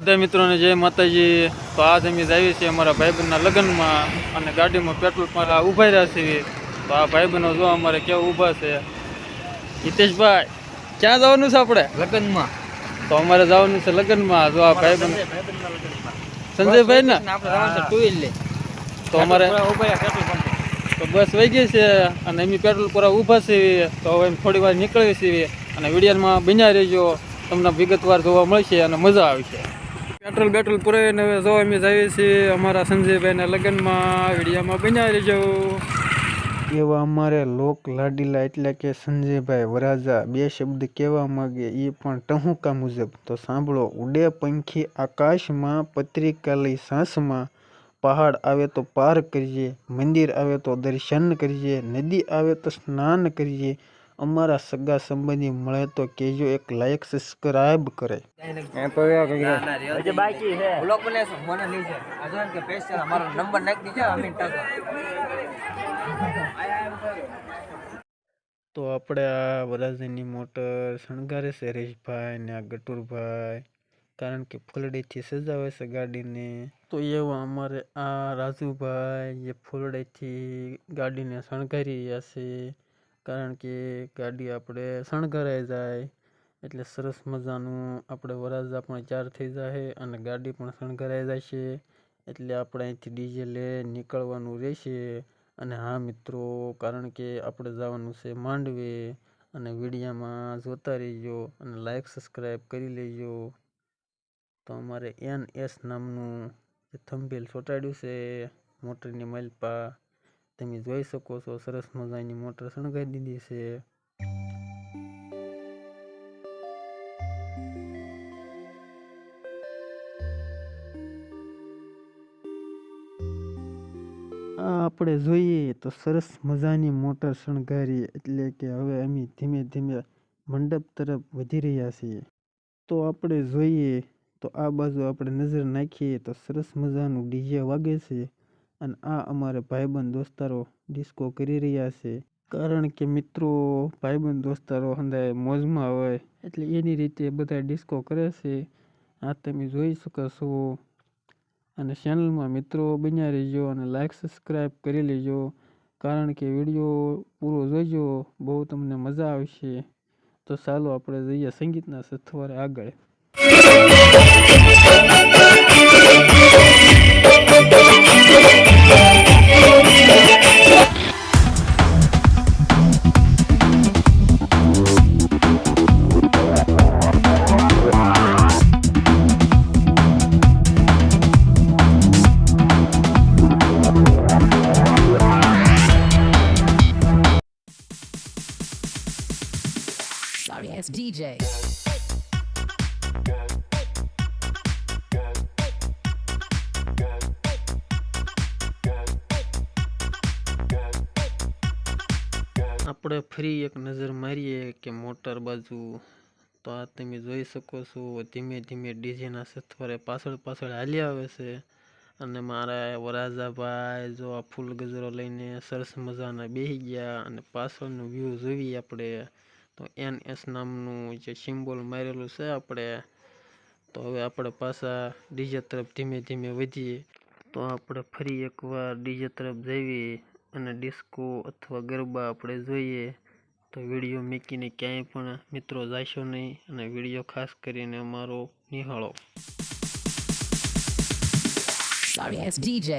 બધા મિત્રોને જય માતાજી. તો આજ અમે આવી છીએ અમારા ભાઈબંધના લગ્નમાં અને ગાડીમાં પેટ્રોલ મારા ઊભા રહ્યા છીએ તો આ ભાઈબંધો જો અમારે કેવું ઊભા છે. હિતેશભાઈ ક્યાં જવાનું છે આપણે? લગ્નમાં. તો અમારે જવાનું છે લગ્નમાં. જો આ ભાઈબંધ સંજયભાઈ ને તો અમારે તો બસ વહી ગઈ છે અને એમની પેટ્રોલ પૂરા ઊભા છીએ તો હવે થોડી વાર નીકળીએ છીએ અને વિડીયામાં બન્યા રહેજો. તમને વિગતવાર જોવા મળશે અને મજા આવશે. પેટ્રોલ બેટ્રોલ પુરાવીને હવે જો અમે જઈએ છીએ અમારા સંજયભાઈના લગ્નમાં. વિડીયામાં બનાવી રહેજો. એવા અમારે લોક લાડીલા એટલે કે સંજયભાઈ વરાજા બે શબ્દ કહેવા માંગે, એ પણ ટહુકા મુજબ. તો સાંભળો, ઉડે પંખી આકાશમાં પત્રિકા લઈ સાંસમાં, પહાડ આવે તો પાર કરીએ, મંદિર આવે તો દર્શન કરીએ, નદી આવે તો સ્નાન કરીએ અમારા સગા સંબંધી મળે તો કેજો એક લાયક સબસ્ક્રાઇબ કરે. હજી બાકી છે. બ્લોગ છે મને નહીં છે. આ જો ને કે સ્પેશિયલ અમારો નંબર નાખી દીજો અમીન ટાકા. તો આપણે આ વરાજાની મોટર શણગારે છે રેશભાઈ ને આ ગટુરભાઈ. કારણ કે ફૂલડીથી સજાવે છે ગાડીને. તો એવા અમારે આ રાજુભાઈ એ ફૂલડીથી ગાડીને શણગારી રહ્યા છે. કારણ કે ગાડી આપણે શણગારાઈ જાય એટલે સરસ મજાનું આપણે વરાજા પણ ચાર થઈ જાય અને ગાડી પણ શણગારાઈ છે એટલે આપણે અહીંથી ડીજે લે નીકળવાનું રહેશે. અને હા મિત્રો, કારણ કે આપણે જવાનું છે માંડવે અને વિડીયામાં જોતા રહીજો અને લાઈક સબસ્ક્રાઈબ કરી લેજો. તો અમારે એન એસ નામનું થંભેલ ચોંટાડ્યું છે, મોટરની માલપા તમે જોઈ શકો છો, સરસ મજાની મોટર શણગારી દીધી છે. આપણે જોઈએ તો સરસ મજાની મોટર શણગારી એટલે કે હવે અમે ધીમે ધીમે મંડપ તરફ વધી રહ્યા છીએ. તો આપણે જોઈએ તો આ બાજુ આપણે નજર નાખીએ તો સરસ મજાનું ડીજે વાગે છે. અને આ અમારે ભાઈબંધ દોસ્તારો ડિસ્કો કરી રહ્યા છે. કારણ કે મિત્રો, ભાઈબંધ દોસ્તારો હંધાય મોજમાં હોય, એટલે એની રીતે બધા ડિસ્કો કરે છે. આ તમે જોઈ શકો છો. અને ચેનલમાં મિત્રો બન્યા રહેજો અને લાઈક સબસ્ક્રાઈબ કરી લેજો. કારણ કે વીડિયો પૂરો જોઈજો બહુ તમને મજા આવશે. તો ચાલો આપણે જઈએ સંગીતના સથવારે આગળ. DJ. આપણે ફરી એક નજર મારીએ કે મોટર બાજુ તો આ તમે જોઈ શકો છો ધીમે ધીમે ડીજેના સથવારે પાછળ પાછળ હાલી આવે છે અને મારા વરાજાભાઈ જો આ ફૂલ ગજરો લઈને સરસ મજાના બેસી ગયા અને પાછળનું વ્યૂ જોઈએ આપણે તો એન એસ નામનું જે સિમ્બોલ મારેલું છે આપણે, તો હવે આપણે પાછા ડીજે તરફ ધીમે ધીમે વધીએ. તો આપણે ફરી એકવાર ડીજે તરફ જઈએ અને ડિસ્કો અથવા ગરબા આપણે જોઈએ. તો વીડિયો મૂકીને ક્યાંય પણ મિત્રો જાશો નહીં અને વીડિયો ખાસ કરીને અમારો નિહાળો. DJ.